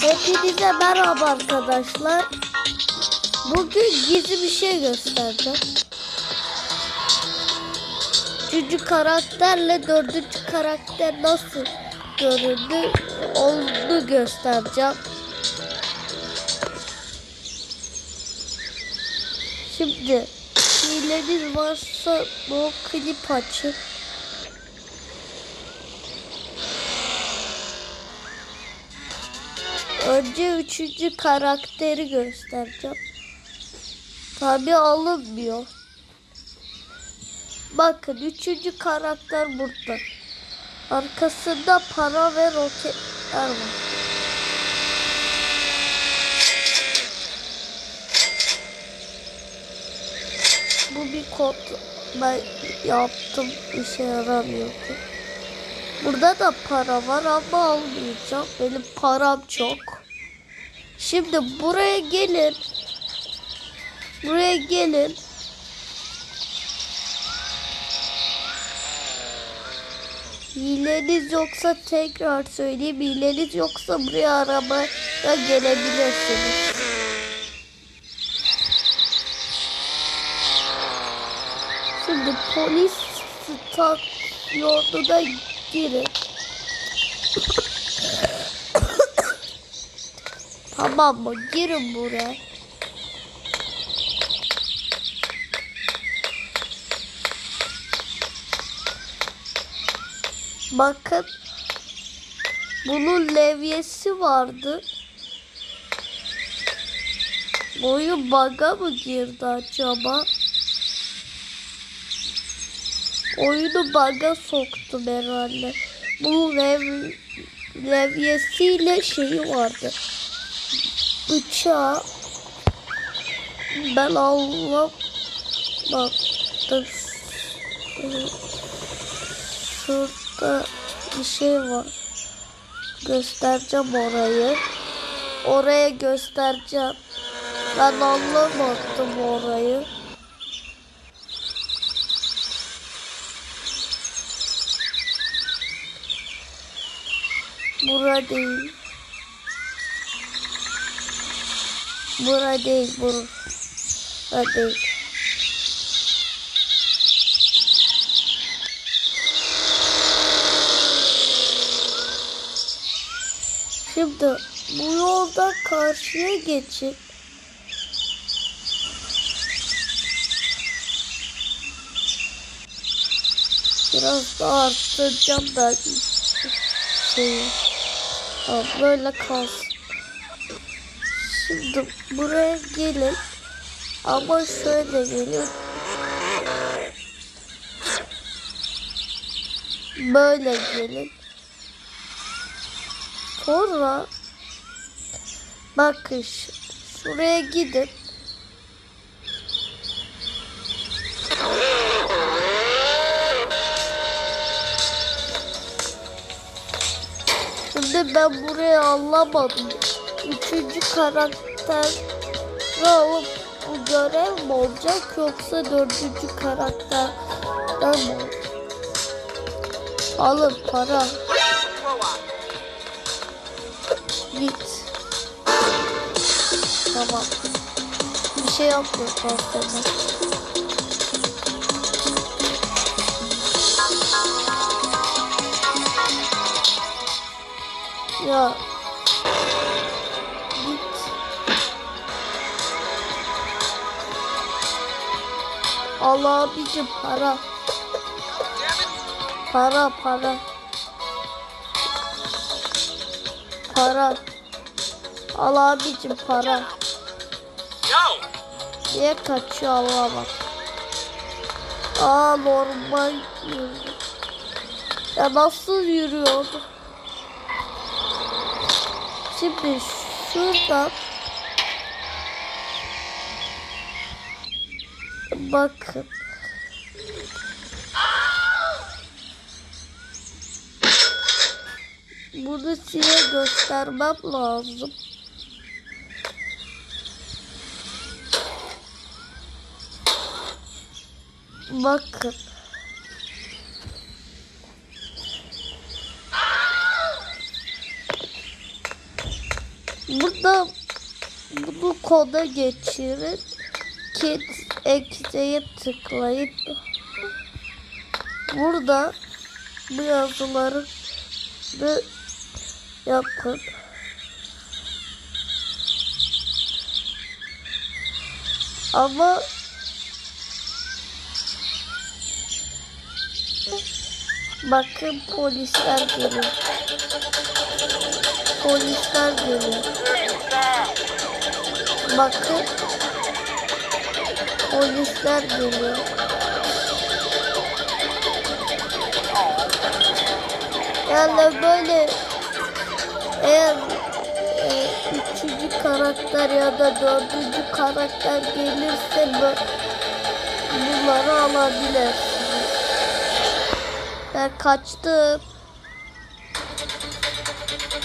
Hepinize merhaba arkadaşlar. Bugün gizli bir şey göstereceğim. Üçüncü karakterle dördüncü karakter nasıl göründü onu göstereceğim. Şimdi hileniz varsa bu klip açın. Önce üçüncü karakteri göstereceğim. Tabi alınmıyor. Bakın üçüncü karakter burada. Arkasında para ve roketler var. Bu bir kod ben yaptım işe yaramıyordu. Burada da para var ama almayacağım. Benim param çok. Şimdi buraya gelin. Buraya gelin. Hileniz yoksa tekrar söyleyeyim. Hileniz yoksa buraya arabaya gelebilirsiniz. Şimdi polis stasyonuna girin. Tamam mı? Girin buraya. Bakın. Bunun levyesi vardı. Oyun baga mı girdi acaba? Oyunu baga soktum herhalde. Bu lev, levyesiyle şeyi vardı. Bıçağı. Ben Allah baktım. Şurada bir şey var. Göstereceğim orayı. Oraya göstereceğim. Ben anlamadım orayı. Bura değil. Bura değil, bura. Değil. Şimdi bu yolda karşıya geçip biraz daha arttıracağım ben şeyi. Böyle kalsın. Şimdi buraya gelin. Ama şöyle gelin. Böyle gelin. Sonra bakın şuraya gidin. Şimdi ben buraya anlamadım. Üçüncü karakter alıp bu görev mi olacak yoksa dördüncü karakter mi? Alın para. Git. Tamam. Bir şey yapmıyor pastama. Ya. Allah abicim para. Para para. Para. Al abicim para. Niye kaçıyor Allah bak. Aa normal yürüyor. Ya nasıl yürüyordu? Şimdi şuradan bakın. Bunu size göstermem lazım. Bakın. Burada bunu koda geçirin. Kids X'e tıklayıp burada bu yazıları da yapın. Ama bakın polisler geliyor. Polisler geliyor. Bakın polisler geliyor. Yani böyle eğer e, üçüncü karakter ya da dördüncü karakter gelirse bu, bunları alabilirsiniz. Ben kaçtım.